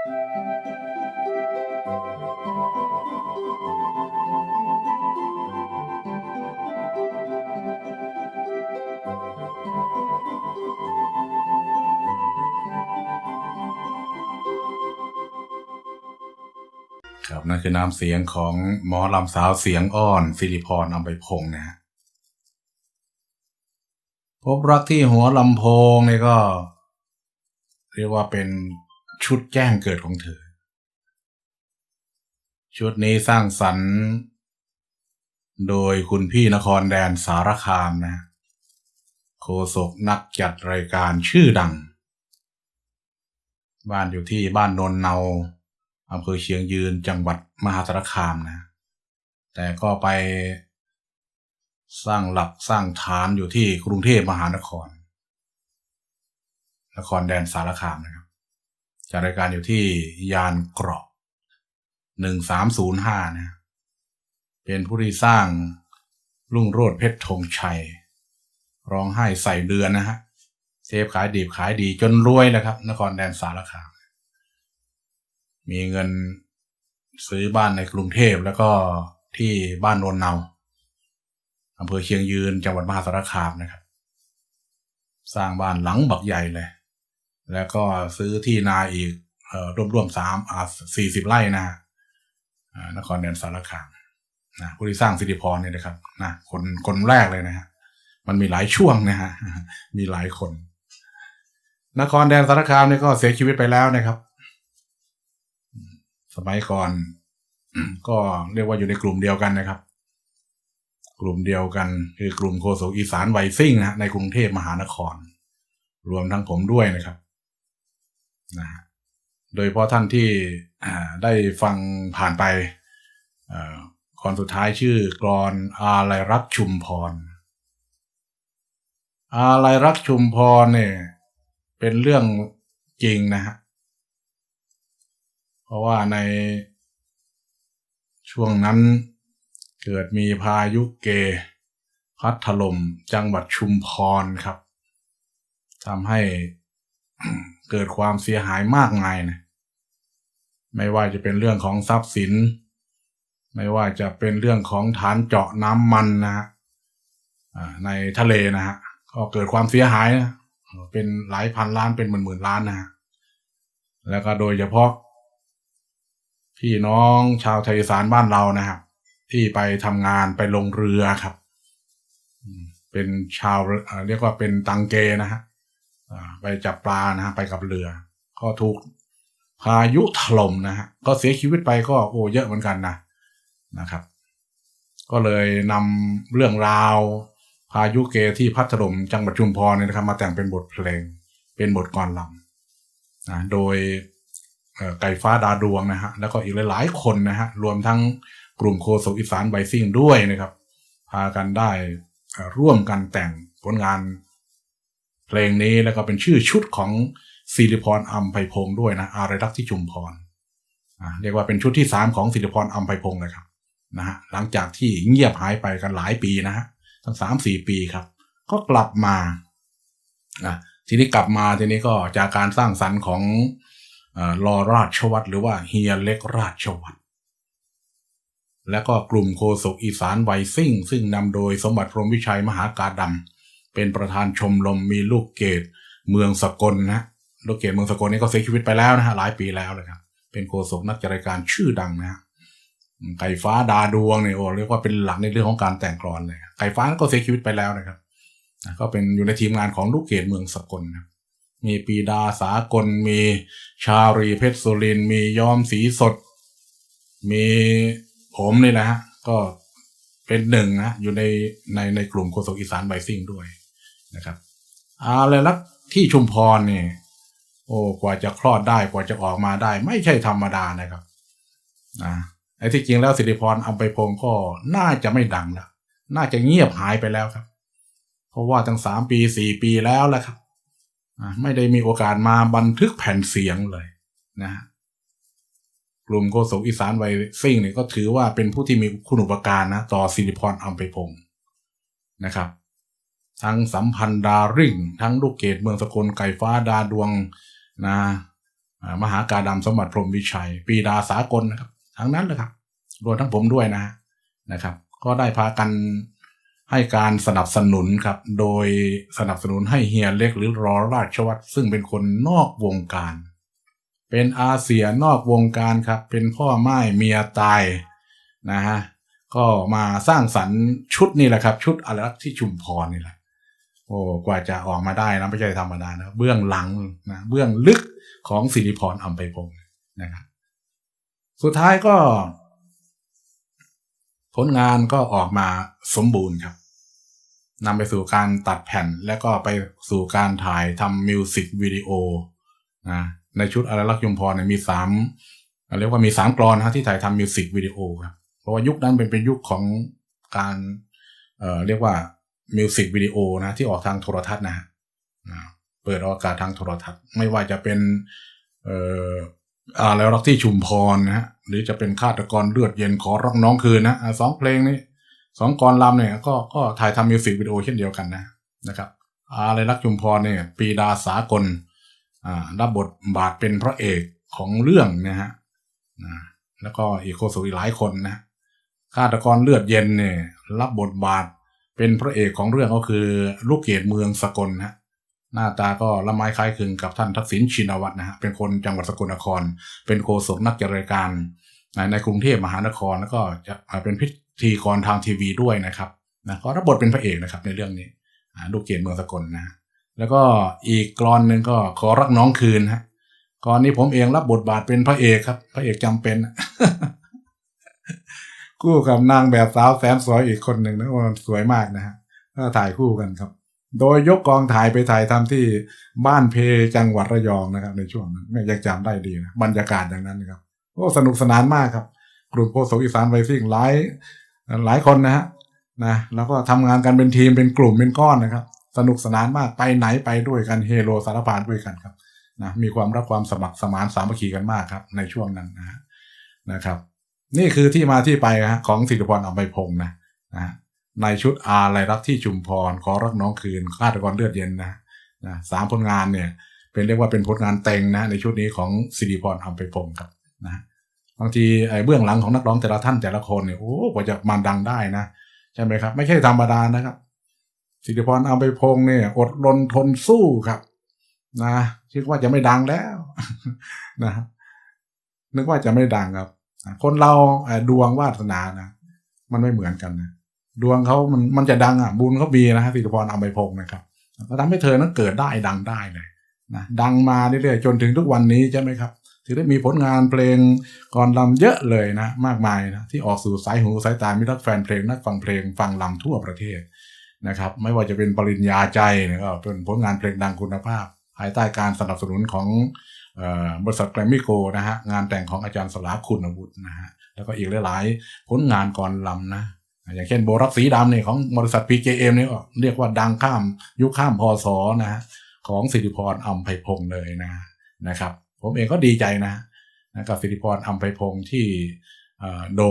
ครับนั่นคือน้ำเสียงของหมอลำสาวเสียงอ้อนสิริพรอัมไปพงษ์นะฮะพบรักที่หัวลำโพงนี่ก็ เรียกว่าเป็น ชุดแจ้งเกิดของเธอ ชุดนี้สร้างสรรค์ โดยคุณพี่นครแดนสารคามนะ โคศกนักจัดรายการชื่อดัง บ้านอยู่ที่บ้านนนเนาอำเภอเชียงยืนจังหวัดมหาสารคามนะ แต่ก็ไปสร้างหลักสร้างฐานอยู่ที่กรุงเทพมหานคร นครแดนสารคามนะครับ จัดรายการอยู่ที่ยานเกราะหนึ่งสามศูนย์ห้านะ เป็นผู้ที่สร้างรุ่งโรดเพชรธงชัย ร้องไห้ใส่เดือนนะฮะเซฟขายดีขายดีจนรวยแล้วครับ นครแดนสารคาม มีเงินซื้อบ้านในกรุงเทพแล้วก็ที่บ้านโนนเนาอำเภอเชียงยืนจังหวัดมหาสารคามนะครับ สร้างบ้านหลังบักใหญ่เลย แล้วก็ซื้อที่นาอีกเอ่อร่วมๆสามอ่าสี่สิบไร่นะนครแดนสารคามนะผู้ที่สร้างสิริพรเนี่ยนะครับนะคนคนแรกเลยนะฮะมันมีหลายช่วงนะฮะมีหลายคน นครแดนสารคามเนี่ยก็เสียชีวิตไปแล้วนะครับ สมัยก่อน ก็เรียกว่าอยู่ในกลุ่มเดียวกันนะครับ กลุ่มเดียวกัน คือกลุ่มโคโสกอีสานไวซิ่งนะฮะในกรุงเทพมหานคร รวมทั้งผมด้วยนะครับ นะฮะโดยเฉพาะท่านที่ได้ฟังผ่านไปเอ่อก่อนสุดท้ายชื่อกรอนอาลัยรักชุมพร อาลัยรักชุมพรเนี่ยเป็นเรื่องจริงนะฮะ เพราะว่าในช่วงนั้นเกิดมีพายุเก พัดถล่มจังหวัดชุมพรครับทำให้ เกิดความเสียหายมากมายนะไม่ว่าจะเป็นเรื่องของทรัพย์สิน ไม่ว่าจะเป็นเรื่องของฐานเจาะน้ำมันนะฮะในทะเลนะฮะก็เกิดความเสียหายนะเป็นหลายพันล้านเป็นหมื่นหมื่นล้านนะฮะแล้วก็โดยเฉพาะ พี่น้องชาวไทยสานบ้านเรานะครับที่ไปทำงานไปลงเรือครับ เป็นชาวเรียกว่าเป็นตังเกนะฮะ ไปจับปลานะฮะไปกับเรือ ก็ถูกพายุถล่มนะฮะก็เสียชีวิตไปก็โอ้เยอะเหมือนกันนะนะครับ ก็เลยนำเรื่องราว พายุเกที่พัดถล่มจังหวัดชุมพรเนี่ยนะครับ มาแต่งเป็นบทเพลง เป็นบทกลอนลำนะโดยไก่ฟ้าดาดวงนะฮะแล้วก็อีกหลายๆคนนะฮะรวมทั้งกลุ่มโคโซอีสานไบซิ่งด้วยนะครับ พากันได้ร่วมกันแต่งผลงาน เพลงนี้แล้วก็เป็นชื่อชุดของศิริพรอัมไพพงศ์ด้วยนะอารรักษ์ที่ชุมพรอ่าเรียกว่าเป็นชุดที่สามของศิริพรอัมไพพงศ์เลยครับนะฮะหลังจากที่เงียบหายไปกันหลายปีนะฮะทั้งสามสี่ปีครับ ก็กลับมาอะทีนี้กลับมาทีนี้ก็จากการสร้างสรรค์ของเอ่อราชวัตรหรือว่าเฮียเล็กราชวัตรและก็กลุ่มโคศกอีสานไวซิ่ง ซึ่งนำโดยสมบัติพรมวิชัยมหากาดำ เป็นประธานชมรมมีลูกเกดเมืองสกลนะลูกเกดเมืองสกลนี่ก็เสียชีวิตไปแล้วนะฮะหลายปีแล้วเลยครับเป็นโคศกนักจัดรายการชื่อดังนะฮะไก่ฟ้าดาดวงเนี่ยโอ้เรียกว่าเป็นหลักในเรื่องของการแต่งกลอนเลยไก่ฟ้าก็เสียชีวิตไปแล้วนะครับก็เป็นอยู่ในทีมงานของลูกเกดเมืองสกลนะมีปีดาสากล มีชารีเพชรสุริน มีย้อมสีสด มีผมนี่แหละฮะ ก็เป็นหนึ่งนะ อยู่ในในในกลุ่มโคโซกอีสานไบซิ่งด้วย นะครับอาเลยลักที่ชุมพรนี่ โอ้กว่าจะคลอดได้กว่าจะออกมาได้ ไม่ใช่ธรรมดานะครับนะไอ้ที่จริงแล้วสิริพรอัมไปพงก็น่าจะไม่ดังแล้วน่าจะเงียบหายไปแล้วครับ เพราะว่าตั้งสามปีสี่ปีแล้วแหละครับไม่ได้มีโอกาสมาบันทึกแผ่นเสียงเลยนะกลุ่มโกศกอีสานไวซิ่งเนี่ยก็ถือว่าเป็นผู้ที่มีคุณอุปการนะ ต่อสิริพรอัมไปพงนะครับ ทั้งสัมพันธ์ดาริ่ง ทั้งลูกเกดเมืองสกลไก่ฟ้าดาดวงนะมหาการดำสมบัติพรหมวิชัย ปีดาสากลนะครับ ทั้งนั้นเลยครับรวมทั้งผมด้วยนะนะครับ ก็ได้พากันให้การสนับสนุนครับ โดยสนับสนุนให้เฮียเล็กหรือรอราชวัตรซึ่งเป็นคนนอกวงการ เป็นอาเซียนอกวงการครับ เป็นพ่อไม้เมียตายนะฮะก็มาสร้างสรรค์ชุดนี่แหละครับ ชุดอะไรรักที่ชุมพรนี่แหละ โอ้กว่าจะออกมาได้นะไม่ใช่ธรรมดานะเบื้องหลังนะเบื้องลึกของสิริพรอัมไพพงศ์นะครับสุดท้ายก็ ผลงานก็ออกมาสมบูรณ์ครับนำไปสู่การตัดแผ่นแล้วก็ไปสู่การถ่ายทำมิวสิกวิดีโอนะในชุดอะไรลักษณ์ยมพรเนี่ยมีสามเรียกว่ามีสามกรอนนะฮะที่ถ่ายทำมิวสิกวิดีโอครับเพราะว่ายุคนั้นเป็นเป็นยุคของการเอ่อเรียกว่า มิวสิกวิดีโอนะที่ออกทางโทรทัศน์นะเปิดออกอากาศทางโทรทัศน์ ไม่ว่าจะเป็น เอ่ออะไรรักที่ชุมพรนะฮะหรือจะเป็นฆาตกรเลือดเย็นขอรักน้องคืนนะอ่าสองเพลงนี้สองกรลำเนี่ยก็ก็ถ่ายทำมิวสิกวิดีโอเช่นเดียวกันนะนะครับอะไรรักชุมพรเนี่ยปีดาสากลอ่ารับบทบาทเป็นพระเอกของเรื่องนะฮะนะแล้วก็อีกโคสุอีกหลายคนนะฆาตกรเลือดเย็นเนี่ยรับบทบาท เป็นพระเอกของเรื่องก็คือลูกเกดเมืองสกลนะฮะหน้าตาก็ละไม้คล้ายคลึงกับท่านทักษิณชินวัตรนะฮะเป็นคนจังหวัดสกลนคร เป็นโฆษกนักจัดรายการในกรุงเทพมหานครแล้วก็จะเป็นพิธีกรทางทีวีด้วยนะครับนะก็รับบทเป็นพระเอกนะครับในเรื่องนี้ลูกเกดเมืองสกลนะฮะแล้วก็อีกกรอนหนึ่งก็ขอรักน้องคืนฮะกรอนนี้ผมเองรับบทบาทเป็นพระเอกครับ พระเอกจำเป็น คู่กับนางแบบสาวแสนสวยอีกคนหนึ่งนะว่าสวยมากนะฮะก็ถ่ายคู่กันครับ โดยยกกองถ่ายไปถ่ายทำที่บ้านเพจังหวัดระยองนะครับ ในช่วงนั้นยังจำได้ดีนะบรรยากาศอย่างนั้นนะครับโอ้สนุกสนานมากครับ กลุ่มโพสอีสานไวซิ่งหลายหลายคนนะฮะนะแล้วก็ทำงานกันเป็นทีมเป็นกลุ่มเป็นก้อนนะครับ สนุกสนานมากไปไหนไปด้วยกันเฮโลสารพานด้วยกันครับนะมีความรักความสมัครสมานสามัคคีกันมากครับ ในช่วงนั้นนะนะครับ นี่คือที่มาที่ไปฮะของสิริพรอัมไพพงศ์นะนะฮะในชุดอาลัยรักที่ชุมพรขอรักน้องคืนฆาตกรเลือดเย็นนะนะสามผลงานเนี่ย เป็นเรียกว่าเป็นผลงานเต็งนะ ในชุดนี้ของสิริพรอัมไพพงศ์ครับนะบางทีไอ้เบื้องหลังของนักร้องแต่ละท่านแต่ละคนเนี่ยโอ้กว่าจะมาดังได้นะใช่ไหมครับ ไม่ใช่ธรรมดานะครับสิริพรอัมไพพงศ์เนี่ย อดรนทนสู้ครับนะคิดว่าจะไม่ดังแล้วนะนึกว่าจะไม่ดังครับ คนเราดวงวาสนานะมันไม่เหมือนกันนะดวงเขามันมันจะดังอะบุญเขามีนะฮะสิริพรอัมไพพงศ์นะครับก็ทำให้เธอนั้นเกิดได้ดังได้เลยนะดังมาเรื่อยๆจนถึงทุกวันนี้ใช่ไหมครับถึงได้มีผลงานเพลงกรลำเยอะเลยนะ มากมายนะที่ออกสู่สายหูสายตามิตรแฟนเพลงนักฟังเพลงฟังลำทั่วประเทศนะครับ ไม่ว่าจะเป็นปริญญาใจนี่ยก็เป็นผลงานเพลงดังคุณภาพ ภายใต้การสนับสนุนของ บริษัทแกรมมี่โกนะฮะงานแต่งของอาจารย์สลาคุณวุธนะฮะแล้วก็อีกหลายๆผลงานกรลำนะ อย่างเช่นโบรักสีดำเนี่ยของบริษัท PKM เนี่ยเรียกว่าดังข้ามยุคข้ามพศนะฮะของสิริพรอัมไพพงศ์เลยนะนะครับ ผมเองก็ดีใจนะนะกับสิริพรอัมไพพงศ์ที่โด่ง